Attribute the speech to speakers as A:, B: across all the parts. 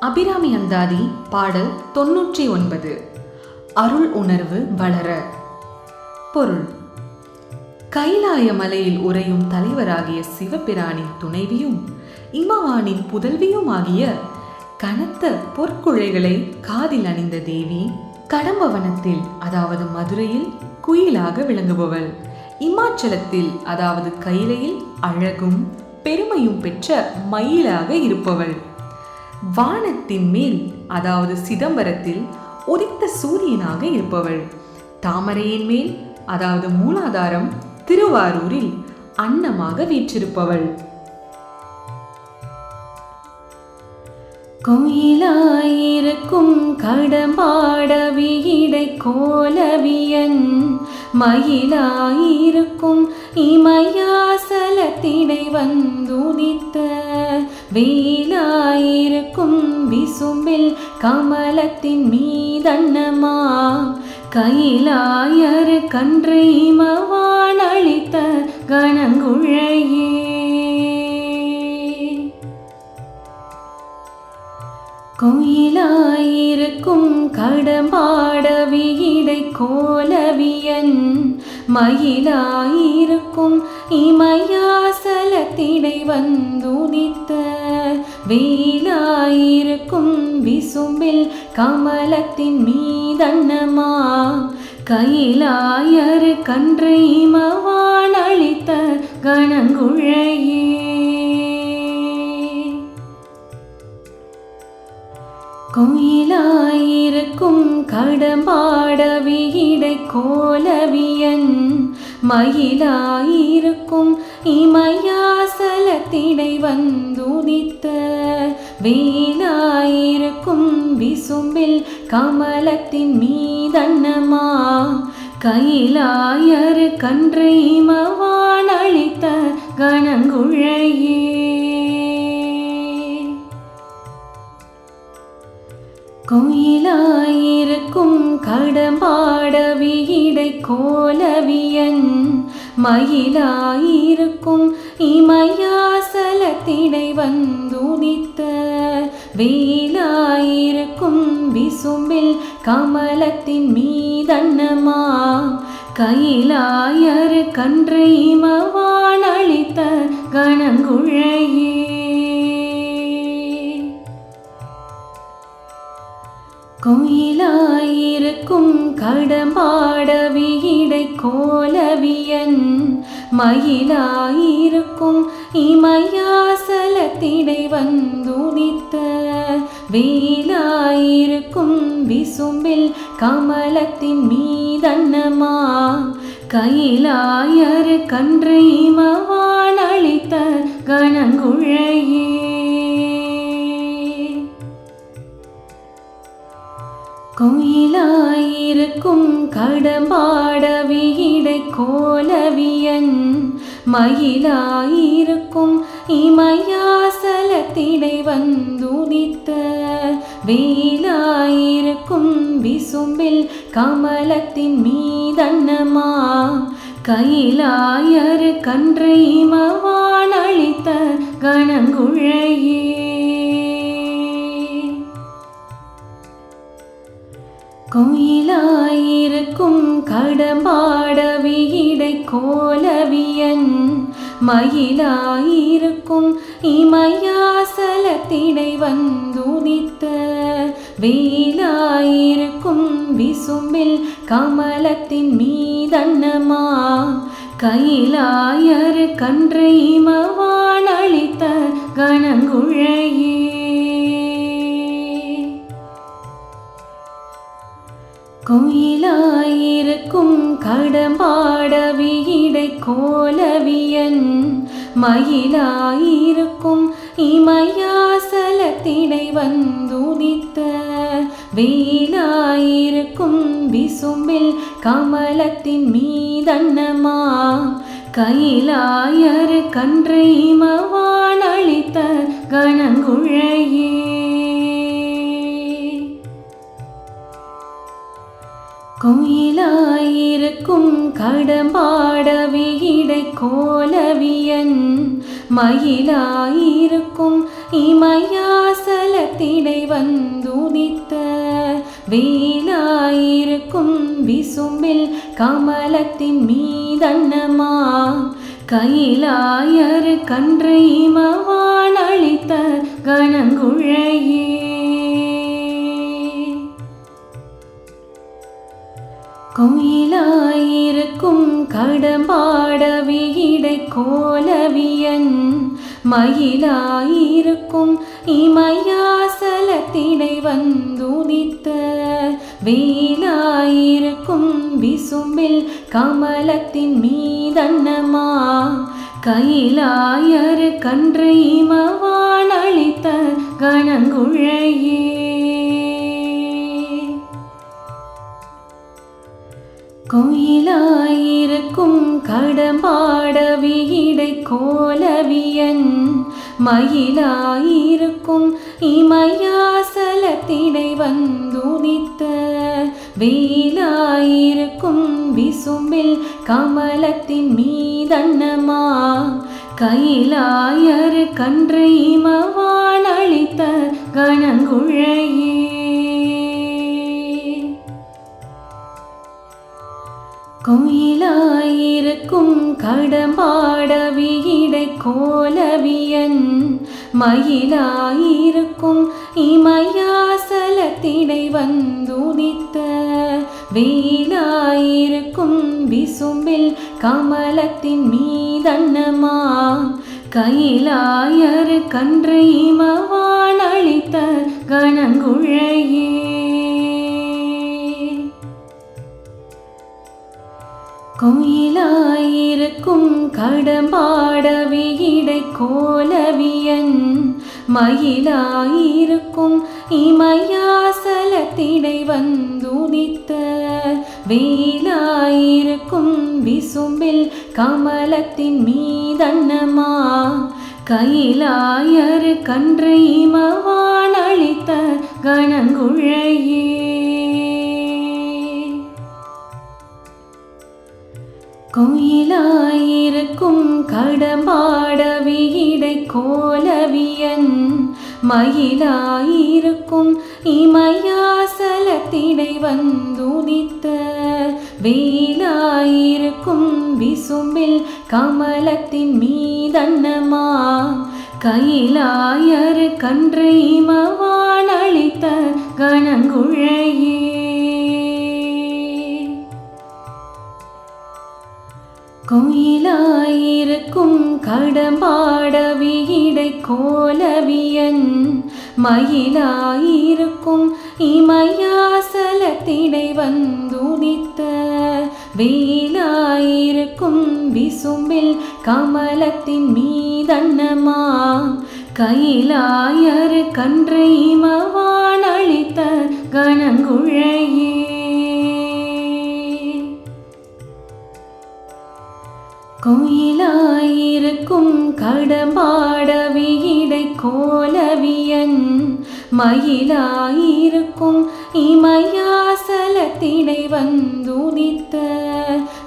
A: அபிராமி அந்தாதி பாடல் தொன்னூற்றி ஒன்பது. அருள் உணர்வு வளர. பொருள். கைலாய மலையில் உறையும் தலைவராகிய சிவபிரானின் துணைவியும் இமவானின் புதல்வியும் ஆகிய கனத்த பொற்குழைகளை காதில் அணிந்த தேவி கடம்பவனத்தில் அதாவது மதுரையில் குயிலாக விளங்குபவள். இமாச்சலத்தில் அதாவது கைலையில் அழகும் பெருமையும் பெற்ற மயிலாக இருப்பவள். வானத்தின் மேல் அதாவது சிதம்பரத்தில் உதித்த சூரியனாக இருப்பவள். தாமரையின் மேல் அதாவது மூலாதாரம் திருவாரூரில் அன்னமாக வீற்றிருப்பவள்.
B: கோயிலாயிருக்கும் கடம்பாட வீடை கோலவியன் மயிலாயிருக்கும் இமயாசலத்திடை வந்துதித்த வெயிலாயிருக்கும் விசும்பில் கமலத்தின் மீதன்னமா? கையிலாயர் கன்றை மவான் அளித்த கணங்குழையே கோயிலாயிருக்கும் கடம்பாட கோலவியன். மயிலாயிருக்கும் இமயாசலத்திடை வந்துதித்த. வெயிலாயிருக்கும் விசும்பில் கமலத்தின் மீதன்னமா. கையிலாயரு கன்று இமவான் அளித்த கணங்குழையே. கோயிலாயிருக்கும் கடம்பாட வீடை கோலவியன் மயிலாயிருக்கும் இமயாசலத்திடை வந்துதித்த வேலாயிருக்கும் விசும்பில் கமலத்தின் மீதன்னமா கையிலாயர் கன்று இமவான் அளித்த கணங்குழையே. கோயிலாயிருக்கும் கடம்பாட வீடை கோலவியன் மயிலாயிருக்கும் இமயாசலத்திடை வந்துதித்த வேலாயிருக்கும் விசும்பில் கமலத்தின் மீதன்னமா. கையிலாயர் கன்று இமவான் அளித்த கணங்குழையே. கோயிலாயிருக்கும் கடம்பாட கோலவியன். மயிலாயிருக்கும் இமயாசலத்திடை வந்துதித்த வேலாயிருக்கும் விசும்பில் கமலத்தின் மீதன்னமா. கையிலாயரு கன்று இமவான் அளித்த கணங்குழையே. கோயிலாயிருக்கும் கடம்பாட கோலவியன் மயிலாயிருக்கும் இமயாசலத்திடை வந்துதித்த வேலாயிருக்கும் விசும்பில் கமலத்தின் மீதன்னமா கையிலாயர் கன்று இமவான் அளித்த கணங்குழையே கோயிலாயிருக்கும் கடம்பாட வீடை கோலவியன். மயிலாயிருக்கும் இமயாசலத்திடை வந்துதித்த. வெயிலாயிருக்கும் விசும்பில் கமலத்தின் மீதன்னமா. கையிலாயரு கன்று இமவான் கோலவியன் மயிலாயிருக்கும் இமயாசலத்திடை வந்துதித்த வேலாயிருக்கும் விசும்பில் கமலத்தின் மீதன்னமா கையிலாயர் கன்று இமவான் அளித்த கணங்குழையே. கோயிலாயிருக்கும் கடம்பாட வீடை கோலவியன். மயிலாயிருக்கும் இமயாசலத்திடை வந்துதித்த. வேலாயிருக்கும் விசும்பில் கமலத்தின் மீதன்னமா. கையிலாயரு கன்று இமவான் அளித்த கணங்குழையே. கோயிலாயிருக்கும் கடம்பாட வீடை கோலவியன் மயிலாயிருக்கும் இமயாசலத்திடை வந்துதித்த வேலாயிருக்கும் விசும்பில் கமலத்தின் மீதன்னமா கைலாயர் கன்று மவான் அளித்த கணங்குழையே. கோயிலாயிருக்கும் கடம்பாட கோலவியன் மயிலாயிருக்கும் இமயாசலத்திடை வந்துதித்த வெயிலாயிருக்கும் விசும்பில் கமலத்தின் மீதன்னமா கையிலாயரு கன்று மவான் அளித்த கணங்குழையே கோயிலாயிருக்கும் கடம்பாட வீடை கோலவியன். மயிலாயிருக்கும் இமயாசலத்திடை வந்துதித்த. வெயிலாயிருக்கும் விசும்பில் கமலத்தின் மீதன்னமா. கைலாயர் கன்று மவான் அளித்த கணங்குழையே. கோயிலாயிருக்கும் கடம்பாட வீடை கோலவியன் மயிலாயிருக்கும் இமயாசலத்திடை வந்துதித்த. வெயிலாயிருக்கும் விசும்பில் கமலத்தின் மீதன்னமா. கையிலாயரு கன்று மவான் அளித்த கணங்குழையே. கோயிலாயிருக்கும் கடம்பாட வீடை கோலவியன் மயிலாயிருக்கும் இமயாசலத்திடை வந்துதித்த வேலாயிருக்கும் விசும்பில் கமலத்தின் மீதன்னமா கையிலாயரு கன்று மவான் அளித்த கணங்குழையே கோயிலாயிருக்கும் கடம்பாட கோலவியன் மயிலாயிருக்கும் இமயாசலத்திடை வந்துடித்த. வெயிலாயிருக்கும் விசும்பில் கமலத்தின் மீதன்னமா. கையிலாயரு கன்று இமவான் அளித்த கணங்குழையே கோயிலாயிருக்கும் கடம்பாட கோலவியன் மயிலாயிருக்கும் இமயாசலத்தினை வந்துதித்த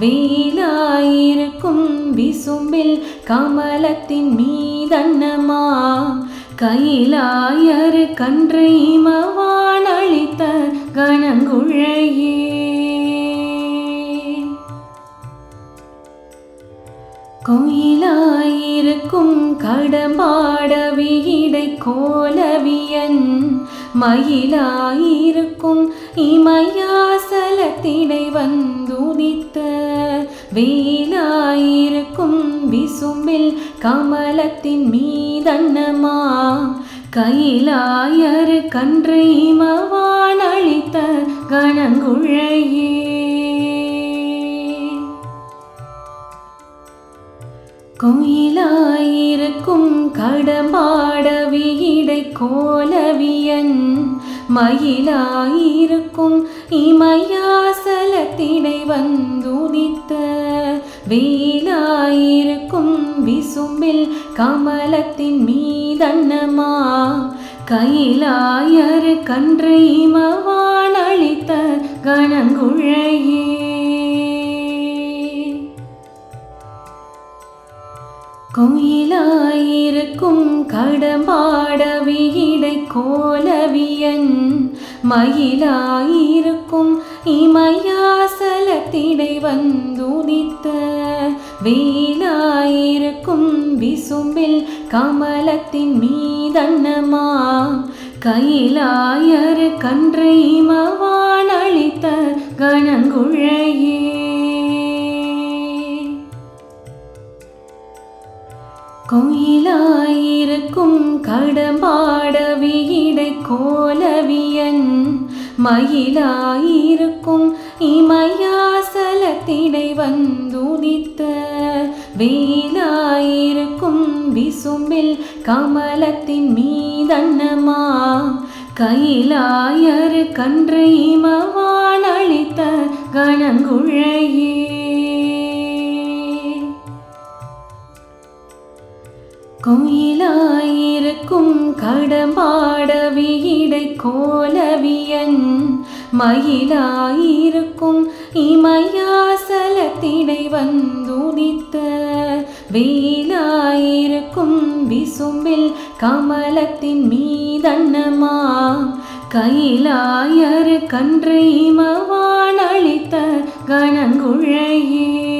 B: வேலாயிருக்கும் விசும்பில் கமலத்தின் மீதன்னமா கைலாயர் கன்று மவான் அளித்த கணங்குழையே. கோயிலாயிருக்கும் கடம்பாட வீடை கோலவியன் மயிலாயிருக்கும் இமையாசலத்திடை வந்துதித்த. வேலாயிருக்கும் விசும்பில் கமலத்தின் மீதன்னமா. கையிலாயரு கன்று மவான் அளித்த கணங்குழையே கோயிலாயிருக்கும் கடம்பாட வீடை கோலவியன். மயிலாயிருக்கும் இமையாசலத்திடை வந்துதித்த. வெயிலாயிருக்கும் விசும்பில் கமலத்தின் மீதன்னமா. கையிலாயரு கன்று இமவா இருக்கும் கடம்பாட வீடை கோலவியன் மயிலாயிருக்கும் இமயாசலத்திடை வந்துதித்த வெயிலாயிருக்கும் விசும்பில் கமலத்தின் மீதன்னமா கையிலாயர் கன்றை மவானளித்த கணங்குழையே கோயிலாயிருக்கும் கடம்பாட வீடை கோலவியன். மயிலாயிருக்கும் இமையாசலத்திடை வந்துதித்த. வேலாயிருக்கும் விசும்பில் கமலத்தின் மீதன்னமா. கைலாயரு கன்று இமவான் அளித்த கணங்குழையே. கோயிலாயிருக்கும் கடம்பாட வீடை கோலவியன் மயிலாயிருக்கும் இமயாசலத்திடை வந்துதித்த வெயிலாயிருக்கும் விசும்பில் கமலத்தின் மீதன்னமா. கையிலாயர் கன்றை மவானளித்த கணங்குழையே.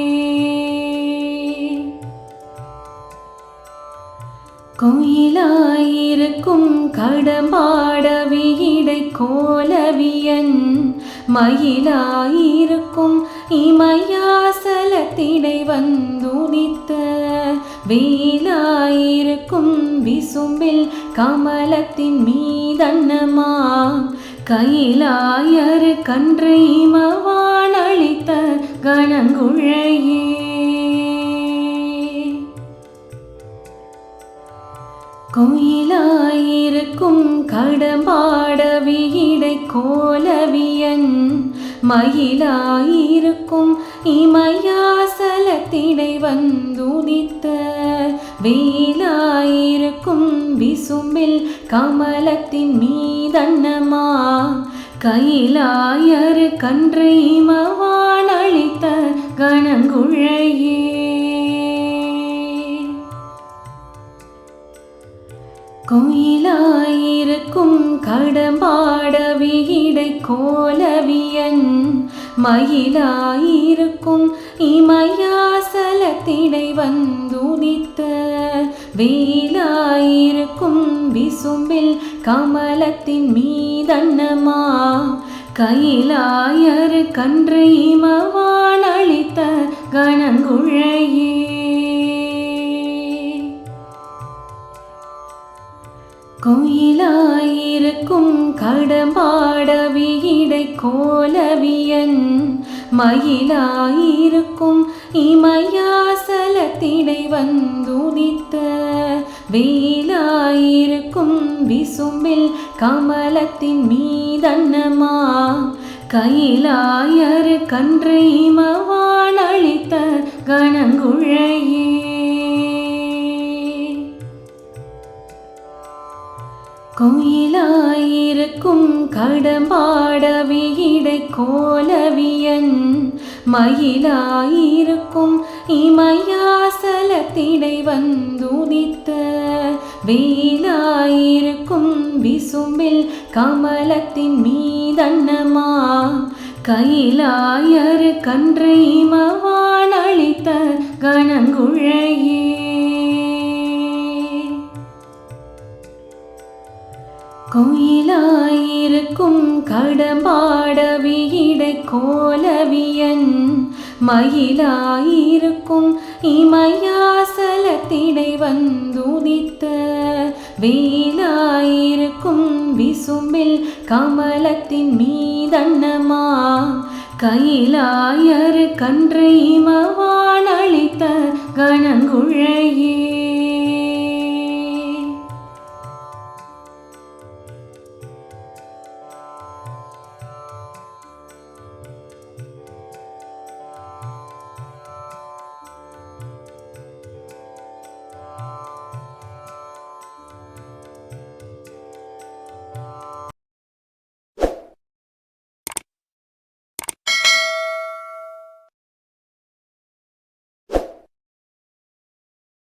B: கோயிலாயிருக்கும் கடம்பாட கோலவியன். மயிலாயிருக்கும் இமயாசலத்திடை வந்துதித்த வெயிலாயிருக்கும் விசும்பில் கமலத்தின் மீதன்னமா. கையிலாயர் கன்றை மவானளித்த கணங்குழையே. கோயிலாயிருக்கும் கடம்பாட வீடை கோலவியன். மயிலாயிருக்கும் இமயாசலத்திடை வந்துதித்த வெயிலாயிருக்கும் விசும்பில் கமலத்தின் மீதன்னமா. கையிலாயர் கன்றை மவானளித்த கணங்குழையே. கோயிலாயிருக்கும் கடம்பாட கோலவியன். மயிலாயிருக்கும் இமயாசலத்திடை வந்துதித்த. வெயிலாயிருக்கும் விசும்பில் கமலத்தின் மீதன்னமா. கையிலாயர் கன்றை மவானளித்த கணங்குழையே. கோயிலாயிருக்கும் கடம்பாட வீடை கோலவியன் மயிலாயிருக்கும் இமயாசலத்திடை வந்துதித்த வெயிலாயிருக்கும் விசும்பில் கமலத்தின் மீதன்னமா கையிலாயர் கன்றை மவானளித்த கணங்குழையே கோயிலாயிருக்கும் கடம்பாட வீடை கோலவியன் மயிலாயிருக்கும் இமயாசலத்திடை வந்துதித்த வெயிலாயிருக்கும் விசும்பில் கமலத்தின் மீதன்னமா கையிலாயரு கன்றை மவானளித்த கணங்குழையே. கோயிலாயிருக்கும் கடம்பாட வீடை கோலவியன். மயிலாயிருக்கும் இமயாசலத்திடை வந்துதித்த. வேலாயிருக்கும் விசும்பில் கமலத்தின் மீதன்னமா. கையிலாயர் கன்றை மவானளித்த கணங்குழையே.